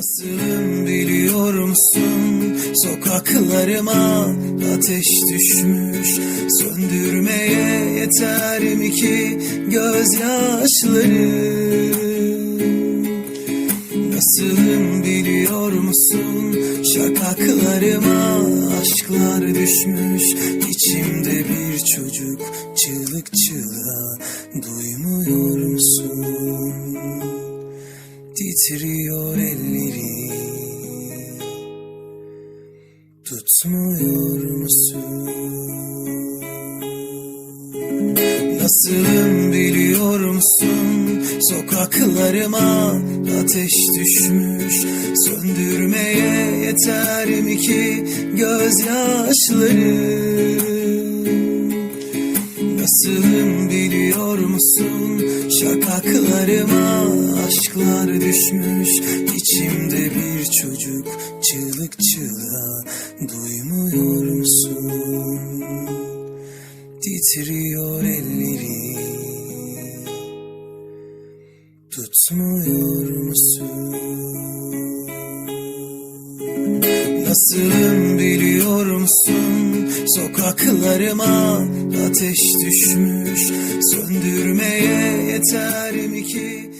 Nasılım biliyor musun? Sokaklarıma ateş düşmüş Söndürmeye yeter mi ki gözyaşları Nasılım biliyor musun? Şakaklarıma aşklar düşmüş İçimde bir çocuk çığlık çığlığa Duymuyor musun? Titriyor elleri Tutmuyor musun? Nasılım biliyor musun? Sokaklarıma ateş düşmüş Söndürmeye yeter mi ki gözyaşları Nasılım biliyor musun? Şakaklarıma aşklar düşmüş İçimde bir çocuk çığlık çığlığa Duymuyor musun? Titriyor elleri Tutmuyor musun? Nasılım biliyor musun? Sokaklarıma ateş düşmüş Söndürmeye yeter mi ki